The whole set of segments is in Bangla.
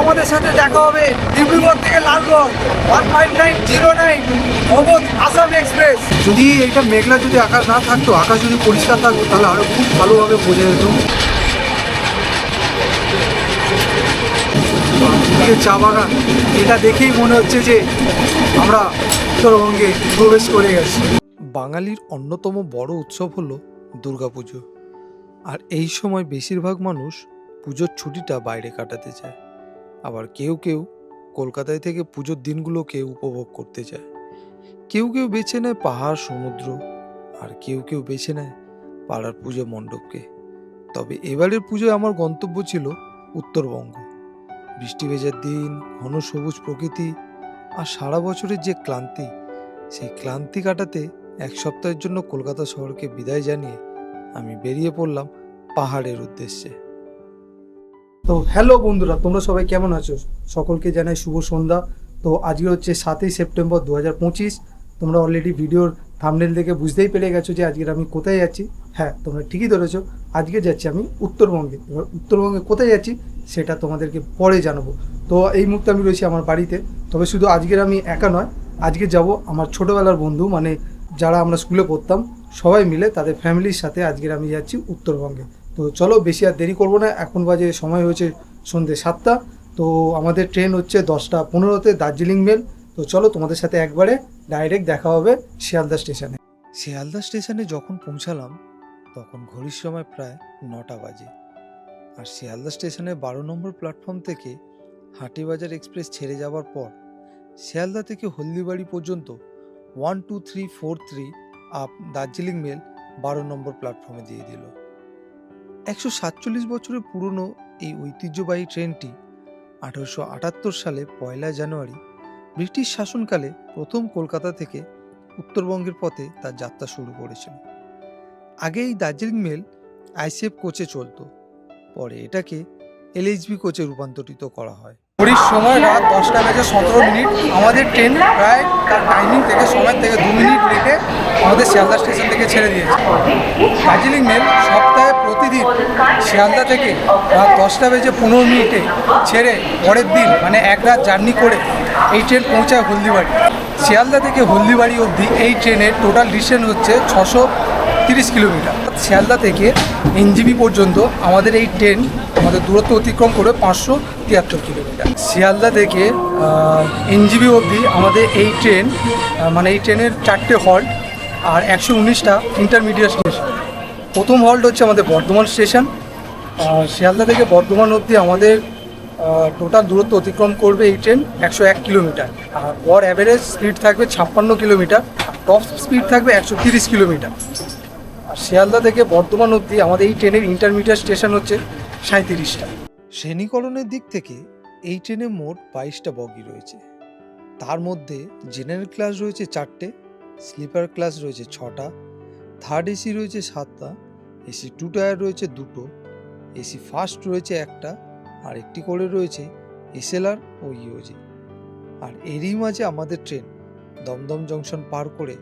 আমাদের সাথে দেখা হবে। ডিব্রুগড় থেকে Lalgarh one five nine zero nine Awadh Assam express. যদি এটা মেঘলা যদি আকাশ না থাকতো আকাশ যদি পরিষ্কার থাকতো তাহলে আরও খুব ভালোভাবে বোঝা যেত। চা বাগান এটা দেখেই মনে হচ্ছে যে আমরা উত্তরবঙ্গে প্রবেশ করে গেছি। বাঙালির অন্যতম বড় উৎসব হলো দুর্গাপুজো। আর এই সময় বেশিরভাগ মানুষ পুজোর ছুটিটা বাইরে কাটাতে চায়। আবার কেউ কেউ কলকাতায় থেকে পুজোর দিনগুলোকে উপভোগ করতে চায়। কেউ কেউ বেছে নেয় পাহাড়, সমুদ্র, আর কেউ কেউ বেছে নেয় পাড়ার পুজো মণ্ডপকে। তবে এবারের পুজোয় আমার গন্তব্য ছিল উত্তরবঙ্গ। বৃষ্টি ভেজার দিন, ঘন সবুজ প্রকৃতি আর সারা বছরের যে ক্লান্তি, সেই ক্লান্তি কাটাতে এক সপ্তাহের জন্য কলকাতা শহরকে বিদায় জানিয়ে আমি বেরিয়ে পড়লাম পাহাড়ের উদ্দেশ্যে। তো হ্যালো বন্ধুরা, তোমরা সবাই কেমন আছো? সকলকে জানাই শুভ সন্ধ্যা। তো আজকে হচ্ছে সাতই সেপ্টেম্বর দু হাজার পঁচিশ। তোমরা অলরেডি ভিডিওর থামনেল দেখে বুঝতেই পেরে গেছো যে আজকের আমি কোথায় যাচ্ছি হ্যাঁ তোমরা ঠিকই ধরেছো। আজকে যাচ্ছি আমি উত্তরবঙ্গে। এবার উত্তরবঙ্গে কোথায় যাচ্ছি সেটা তোমাদেরকে পরে জানাব। তো এই মুহূর্তে আমি রয়েছি আমার বাড়িতে। তবে শুধু আজকের আমি একা নয়, আজকে যাব আমার ছোটোবেলার বন্ধু মানে যারা আমরা স্কুলে পড়তাম, সবাই মিলে তাদের ফ্যামিলির সাথে আজকের আমি যাচ্ছি উত্তরবঙ্গে। তো চলো বেশি আর দেরি করব না, এখন বাজে সময় হয়েছে সন্ধ্যে সাতটা। তো আমাদের ট্রেন হচ্ছে দশটা পনেরোতে দার্জিলিং মেল তো চলো তোমাদের সাথে একবারে ডাইরেক্ট দেখা হবে শিয়ালদা স্টেশনে শিয়ালদা স্টেশনে যখন পৌঁছালাম, তখন ঘড়ির সময় প্রায় নটা বাজে। আর শিয়ালদা স্টেশনে বারো নম্বর প্ল্যাটফর্ম থেকে হাটিবাজার এক্সপ্রেস ছেড়ে যাওয়ার পর, শিয়ালদা থেকে হলদিবাড়ি পর্যন্ত one two three four three up Darjeeling mail বারো নম্বর প্ল্যাটফর্মে দিয়ে দিল। একশো সাতচল্লিশ বছরের পুরনো এই ঐতিহ্যবাহী ট্রেনটি আঠারোশো আটাত্তর সালে পয়লা জানুয়ারি ব্রিটিশ শাসনকালে প্রথম কলকাতা থেকে উত্তরবঙ্গের পথে তার যাত্রা শুরু করেছিল। আগে এই দার্জিলিং মেল আইসিএফ কোচে চলতো, পরে এটাকে এলএইচবি কোচে রূপান্তরিত করা হয়। ঘড়ির সময় রাত দশটা বেজে সতেরো মিনিট। আমাদের ট্রেন প্রায় তার টাইমিং থেকে সময় থেকে দু মিনিট রেখে আমাদের শিয়ালদা স্টেশন থেকে ছেড়ে দিয়েছে। দার্জিলিং মেল সপ্তাহে প্রতিদিন শিয়ালদা থেকে রাত দশটা বেজে পনেরো মিনিটে ছেড়ে পরের দিন মানে এক রাত জার্নি করে এই ট্রেন পৌঁছায় হলদিবাড়ি। শিয়ালদা থেকে হলদিবাড়ি অবধি এই ট্রেনের টোটাল ডিস্টেন্স হচ্ছে ছশো তিরিশ কিলোমিটার। শিয়ালদা থেকে এনজিবি পর্যন্ত আমাদের এই ট্রেন আমাদের দূরত্ব অতিক্রম করে পাঁচশো তিয়াত্তর কিলোমিটার। শিয়ালদা থেকে এনজিবি অবধি আমাদের এই ট্রেন মানে এই ট্রেনের চারটে হল্ট আর একশো উনিশটা ইন্টারমিডিয়েট স্টেশন। প্রথম হল্ট হচ্ছে আমাদের বর্ধমান স্টেশন। শিয়ালদা থেকে বর্ধমান অবধি আমাদের টোটাল দূরত্ব অতিক্রম করবে এই ট্রেন একশো এক কিলোমিটার আর গড় অ্যাভারেজ স্পিড থাকবে ছাপ্পান্ন কিলোমিটার টপ স্পিড থাকবে একশো তিরিশ কিলোমিটার আর শিয়ালদা থেকে বর্ধমান অবধি আমাদের এই ট্রেনের ইন্টারমিডিয়েট স্টেশন হচ্ছে সাঁত্রিশটা শ্রেণীকরণের দিক থেকে এই ট্রেনে মোট বাইশটা বগি রয়েছে। তার মধ্যে জেনারেল ক্লাস রয়েছে চারটে স্লিপার ক্লাস রয়েছে ছটা থার্ড এসি রয়েছে সাতটা, এসি টু টায়ার রয়েছে দুটো, এসি ফার্স্ট রয়েছে একটা, আর একটি করে রয়েছে এসএলআর ও ইওজি। আর এরই মাঝে আমাদের ট্রেন দমদম জংশন পার করে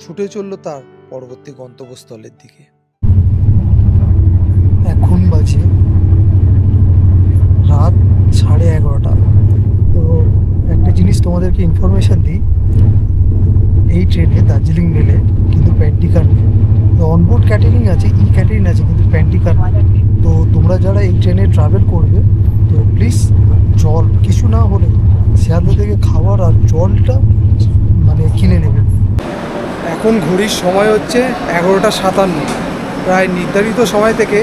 ছুটে চলল তার পরবর্তী গন্তব্যস্থলের দিকে। এখন বাজে রাত সাড়ে এগারোটা। তো একটা জিনিস তোমাদেরকে ইনফরমেশান দিই এই ট্রেনে দার্জিলিং মেলে কিন্তু প্যান্টিকার নেই তো অনবোর্ড ক্যাটারিং আছে ই ক্যাটারিং আছে কিন্তু প্যান্টিকার তো তোমরা যারা এই ট্রেনে ট্রাভেল করবে, তো প্লিজ জল, কিছু না হলে শিয়ালদা থেকে খাবার আর জলটা মানে কিনে নেবে। এখন ঘড়ির সময় হচ্ছে এগারোটা সাতান্ন। প্রায় নির্ধারিত সময় থেকে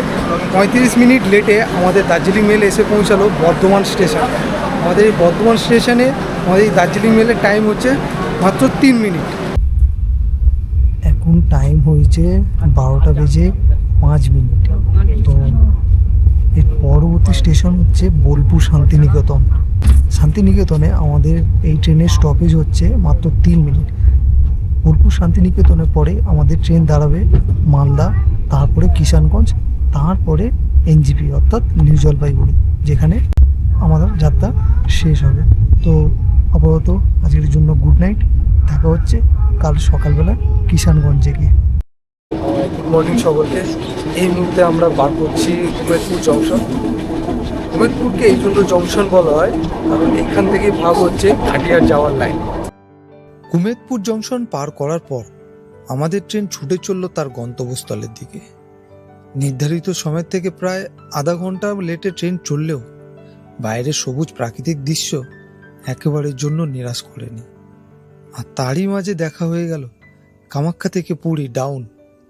পঁয়ত্রিশ মিনিট লেটে আমাদের দার্জিলিং মেল এসে পৌঁছালো বর্ধমান স্টেশন। আমাদের এই বর্ধমান স্টেশনে আমাদের এই দার্জিলিং মেলের টাইম হচ্ছে মাত্র তিন মিনিট। টাইম হয়েছে বারোটা বেজে পাঁচ মিনিট। তো এর পরবর্তী স্টেশন হচ্ছে বোলপুর শান্তিনিকেতন। শান্তিনিকেতনে আমাদের এই ট্রেনের স্টপেজ হচ্ছে মাত্র তিন মিনিট। বোলপুর শান্তিনিকেতনের পরে আমাদের ট্রেন দাঁড়াবে মালদা, তারপরে কিষানগঞ্জ, তারপরে এনজিপি অর্থাৎ নিউ জলপাইগুড়ি, যেখানে আমাদের যাত্রা শেষ হবে। তো আপাতত আজকের জন্য গুড নাইট দেখা হচ্ছে কাল সকালবেলা কিষানগঞ্জে গিয়ে। গুড মর্নিং সকলকে। এই মুহূর্তে আমরা বার করছি কুমেরপুর জংশন কুমেদপুরকে এই জন্য জংশন বলা হয় কারণ এখান থেকে ভাগ হচ্ছে খাটিয়ার যাওয়ার লাইন কুমেদপুর জংশন পার করার পর আমাদের ট্রেন ছুটে চলল তার গন্তব্যস্থলের দিকে। নির্ধারিত সময় থেকে প্রায় আধা ঘণ্টা লেটে ট্রেন চললেও বাইরের সবুজ প্রাকৃতিক দৃশ্য একেবারের জন্য নিরাশ করেনি। আর তারই মাঝে দেখা হয়ে গেল কামাখ্যা থেকে পুরী ডাউন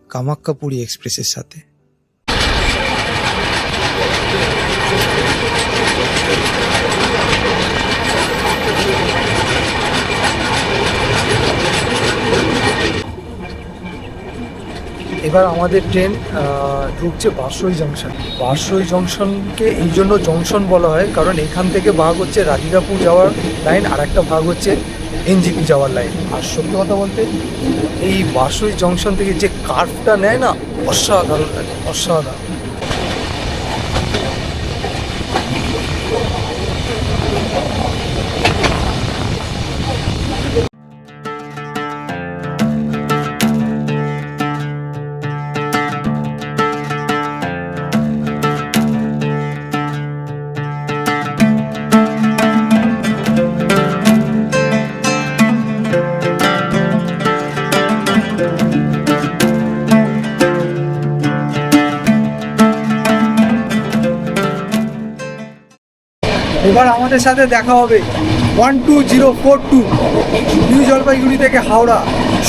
কামাক্ষা পুরী এক্সপ্রেসের সাথে। এবার আমাদের ট্রেন ঢুকছে বারসই জংশন। বারসই জংশনকে এই জন্য জংশন বলা হয়, কারণ এখান থেকে ভাগ হচ্ছে রাধিকাপুর যাওয়ার লাইন, আর একটা ভাগ হচ্ছে এনজিপি যাওয়ার লাইন। আর সত্যি কথা বলতে, এই বারসই জংশন থেকে যে কার্ভটা নেয় না, অসাধারণ লাগে, অসাধারণ। এবার আমাদের সাথে দেখা হবে one two zero four two new Jalpaiguri থেকে হাওড়া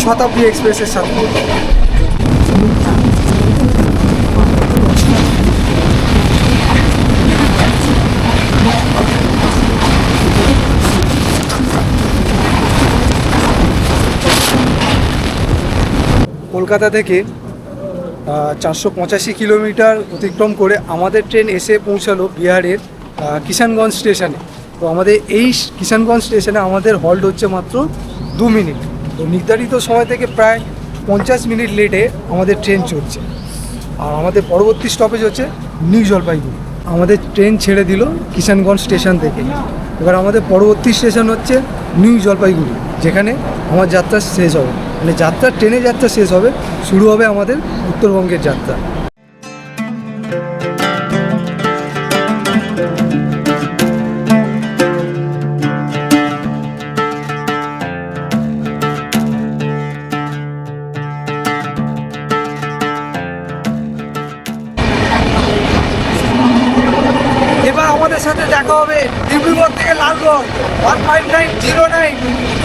শতাব্দী এক্সপ্রেসের সাথে। কলকাতা থেকে চারশো পঁচাশি কিলোমিটার অতিক্রম করে আমাদের ট্রেন এসে পৌঁছালো বিহারের কিষানগঞ্জ স্টেশনে। তো আমাদের এই কিষানগঞ্জ স্টেশনে আমাদের হল্ট হচ্ছে মাত্র দু মিনিট। তো নির্ধারিত সময় থেকে প্রায় পঞ্চাশ মিনিট লেটে আমাদের ট্রেন চলছে আর আমাদের পরবর্তী স্টপেজ হচ্ছে নিউ জলপাইগুড়ি আমাদের ট্রেন ছেড়ে দিল কিষানগঞ্জ স্টেশন থেকে। এবার আমাদের পরবর্তী স্টেশন হচ্ছে নিউ জলপাইগুড়ি যেখানে আমার যাত্রা শেষ হবে। মানে যাত্রা ট্রেনে যাত্রা শেষ হবে। শুরু হবে আমাদের উত্তরবঙ্গের যাত্রা।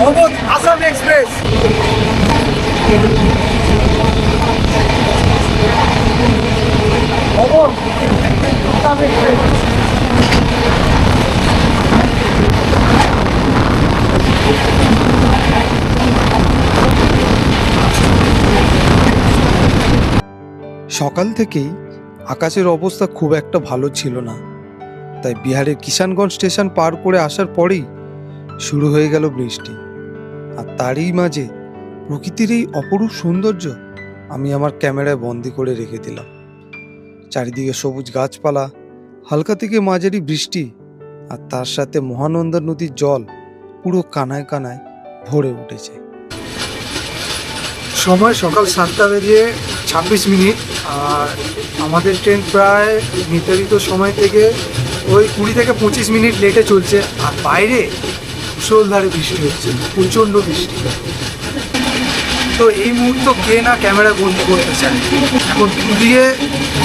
অবধ আসাম এক্সপ্রেস। সকাল থেকেই আকাশের অবস্থা খুব একটা ভালো ছিল না। তাই বিহারের কিষানগঞ্জ স্টেশন পার করে আসার পরেই শুরু হয়ে গেল বৃষ্টি। আর তারই মাঝে প্রকৃতির এই অপরূপ সৌন্দর্য আমি আমার ক্যামেরায় বন্দি করে রেখে দিলাম। চারিদিকে সবুজ গাছপালা, হালকা থেকে মাঝারি বৃষ্টি আর তার সাথে মহানন্দা নদীর জল পুরো কানায় কানায় ভরে উঠেছে। সময় সকাল সাতটা বেরিয়ে ছাব্বিশ মিনিট আর আমাদের ট্রেন প্রায় নির্ধারিত সময় থেকে ওই কুড়ি থেকে পঁচিশ মিনিট লেটে চলছে। আর বাইরে মুসলধারে বৃষ্টি হচ্ছে, প্রচণ্ড বৃষ্টি। তো এই মুহূর্ত কে না ক্যামেরা বন্দি করতে চায়? এখন দিয়ে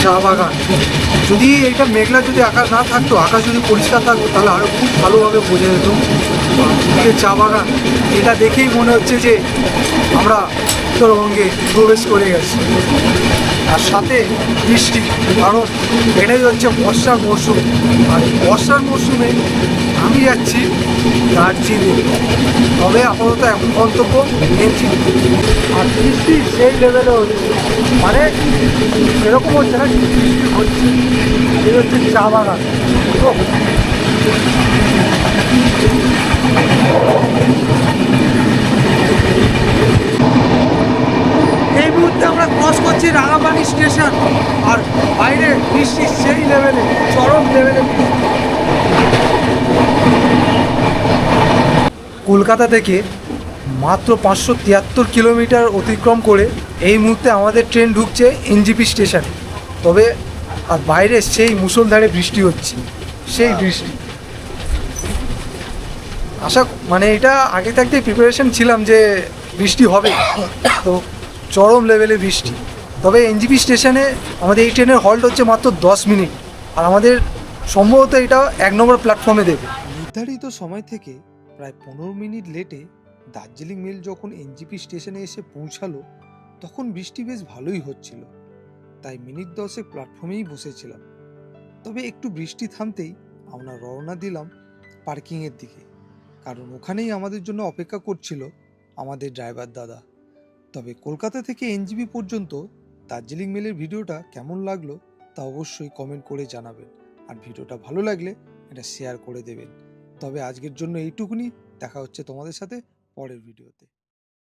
চা বাগান। যদি এটা মেঘলা যদি আকাশ না থাকতো, আকাশ যদি পরিষ্কার থাকতো, তাহলে আরও খুব ভালোভাবে বোঝা যেত। দিয়ে চা বাগান, এটা দেখেই মনে হচ্ছে যে আমরা উত্তরবঙ্গে প্রবেশ করে গেছি। আর সাথে বৃষ্টি কারণ এটাই হচ্ছে বর্ষার মরশুম। আর বর্ষার মরশুমে আমি যাচ্ছি দার্জিলিং। তবে আপাতত এখন গন্তব্য নিয়েছি আর বৃষ্টি সেই লেভেলে হচ্ছে। মানে এরকম হচ্ছে না বৃষ্টি হচ্ছে। এই হচ্ছে চা বাগান ওহ, এই মুহূর্তে আমরা করছি রাঙাপানি স্টেশন। আর বাইরে বৃষ্টি সেই লেভেলে চরম লেভেলে কলকাতা থেকে মাত্র পাঁচশো তিয়াত্তর কিলোমিটার অতিক্রম করে এই মুহূর্তে আমাদের ট্রেন ঢুকছে এনজিপি স্টেশনে। তবে আর বাইরে সেই মুসলধারে বৃষ্টি হচ্ছে, সেই বৃষ্টি। আশা মানে এটা আগে থাকতেই প্রিপারেশন ছিলাম যে বৃষ্টি হবে। তো চরম লেভেলে বৃষ্টি। তবে এনজিপি স্টেশনে আমাদের এই ট্রেনের হল্ট হচ্ছে মাত্র দশ মিনিট। আর আমাদের সম্ভবত এটা এক নম্বর প্ল্যাটফর্মে দেবে। নির্ধারিত সময় থেকে প্রায় পনেরো মিনিট লেটে দার্জিলিং মেল যখন এনজিপি স্টেশনে এসে পৌঁছালো, তখন বৃষ্টি বেশ ভালোই হচ্ছিল। তাই মিনিট দশেক প্ল্যাটফর্মেই বসেছিলাম। তবে একটু বৃষ্টি থামতেই আমরা রওনা দিলাম পার্কিংয়ের দিকে। কারণ ওখানেই আমাদের জন্য অপেক্ষা করছিল আমাদের ড্রাইভার দাদা। তবে কলকাতা থেকে এনজিপি পর্যন্ত দার্জিলিং মেলের ভিডিওটা কেমন লাগল তা অবশ্যই কমেন্ট করে জানাবেন। আর ভিডিওটা ভালো লাগলে এটা শেয়ার করে দেবেন। তবে আজকের জন্য এইটুকুনি। দেখা হচ্ছে তোমাদের সাথে পরের ভিডিওতে।